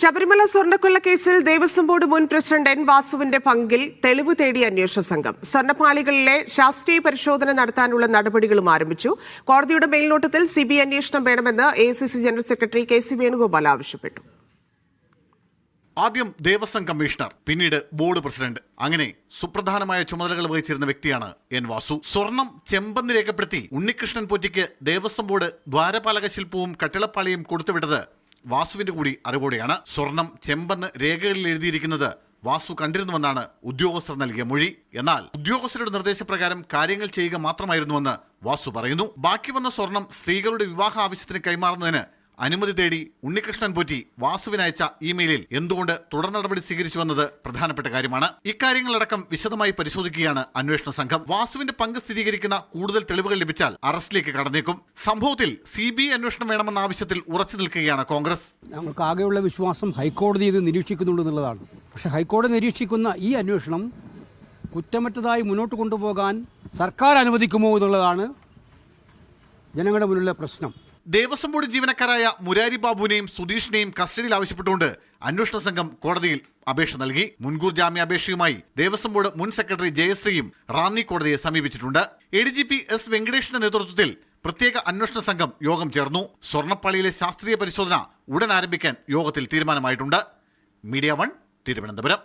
ശബരിമല സ്വർണക്കൊള്ള കേസിൽ ദേവസ്വം ബോർഡ് മുൻ പ്രസിഡന്റ് എൻ വാസുവിന്റെ പങ്കിൽ തെളിവ് തേടി അന്വേഷണ സംഘം. സ്വർണപ്പാളികളിലെ ശാസ്ത്രീയ പരിശോധന നടത്താനുള്ള നടപടികളും ആരംഭിച്ചു. കോടതിയുടെ മേൽനോട്ടത്തിൽ സിബിഐ അന്വേഷണം വേണമെന്ന് A general secretary K C Venugopal ആവശ്യപ്പെട്ടു. ആദ്യം ദേവസ്വം കമ്മീഷണർ പിന്നീട് ബോർഡ് പ്രസിഡന്റ്. അങ്ങനെ സുപ്രധാനമായ ചുമതലകൾ വഹിച്ചിരുന്ന വ്യക്തിയാണ് എൻ വാസു. സ്വർണം ചെമ്പെന്ന് രേഖപ്പെടുത്തി ഉണ്ണികൃഷ്ണൻ പോറ്റിക്ക് ദേവസ്വം ബോർഡ് ദ്വാരപാലക ശില്പവും കട്ടിളപ്പാളിയും കൊടുത്തുവിട്ടത് വാസുവിന്റെ കൂടി അറിവോടെയാണ് സ്വർണം ചെമ്പെന്ന് രേഖകളിൽ എഴുതിയിരിക്കുന്നത്. വാസു കണ്ടിരുന്നുവെന്നാണ് ഉദ്യോഗസ്ഥർ നൽകിയ മൊഴി. എന്നാൽ ഉദ്യോഗസ്ഥരുടെ നിർദ്ദേശപ്രകാരം കാര്യങ്ങൾ ചെയ്യുക മാത്രമായിരുന്നുവെന്ന് വാസു പറയുന്നു. ബാക്കി വന്ന സ്വർണം സ്ത്രീകളുടെ വിവാഹ ആവശ്യത്തിന് കൈമാറുന്നതിന് അനുമതി തേടി ഉണ്ണികൃഷ്ണൻ പോറ്റി വാസുവിനയച്ച ഇമെയിലിൽ എന്തുകൊണ്ട് തുടർ നടപടി സ്വീകരിച്ചുവെന്നത് പ്രധാനപ്പെട്ട കാര്യമാണ്. ഇക്കാര്യങ്ങളടക്കം വിശദമായി പരിശോധിക്കുകയാണ് അന്വേഷണ സംഘം. വാസുവിന്റെ പങ്ക് സ്ഥിരീകരിക്കുന്ന കൂടുതൽ തെളിവുകൾ ലഭിച്ചാൽ അറസ്റ്റിലേക്ക് കടന്നേക്കും. സംഭവത്തിൽ സി ബി അന്വേഷണം വേണമെന്ന ആവശ്യത്തിൽ ഉറച്ചു നിൽക്കുകയാണ് കോൺഗ്രസ്. ഞങ്ങൾക്ക് ആകെയുള്ള വിശ്വാസം ഹൈക്കോടതി ഇത് നിരീക്ഷിക്കുന്നുണ്ട് എന്നുള്ളതാണ്. പക്ഷേ ഹൈക്കോടതി നിരീക്ഷിക്കുന്ന ഈ അന്വേഷണം കുറ്റമറ്റതായി മുന്നോട്ട് കൊണ്ടുപോകാൻ സർക്കാർ അനുവദിക്കുമോ എന്നുള്ളതാണ് ജനങ്ങളുടെ മുന്നിലുള്ള പ്രശ്നം. ദേവസ്വം ബോർഡ് ജീവനക്കാരായ മുരാരി ബാബുവിനെയും സുധീഷിനെയും കസ്റ്റഡിയിൽ ആവശ്യപ്പെട്ടുകൊണ്ട് അന്വേഷണ സംഘം കോടതിയിൽ അപേക്ഷ നൽകി. മുൻകൂർ ജാമ്യാപേക്ഷയുമായി ദേവസ്വം ബോർഡ് മുൻ സെക്രട്ടറി ജയശ്രീയും റാന്നി കോടതിയെ സമീപിച്ചിട്ടുണ്ട്. A D G P S വെങ്കടേഷിന്റെ നേതൃത്വത്തിൽ പ്രത്യേക അന്വേഷണ സംഘം യോഗം ചേർന്നു. സ്വർണപ്പാളിയിലെ ശാസ്ത്രീയ പരിശോധന ഉടൻ ആരംഭിക്കാൻ യോഗത്തിൽ തീരുമാനമായിട്ടുണ്ട്. Media one Thiruvananthapuram.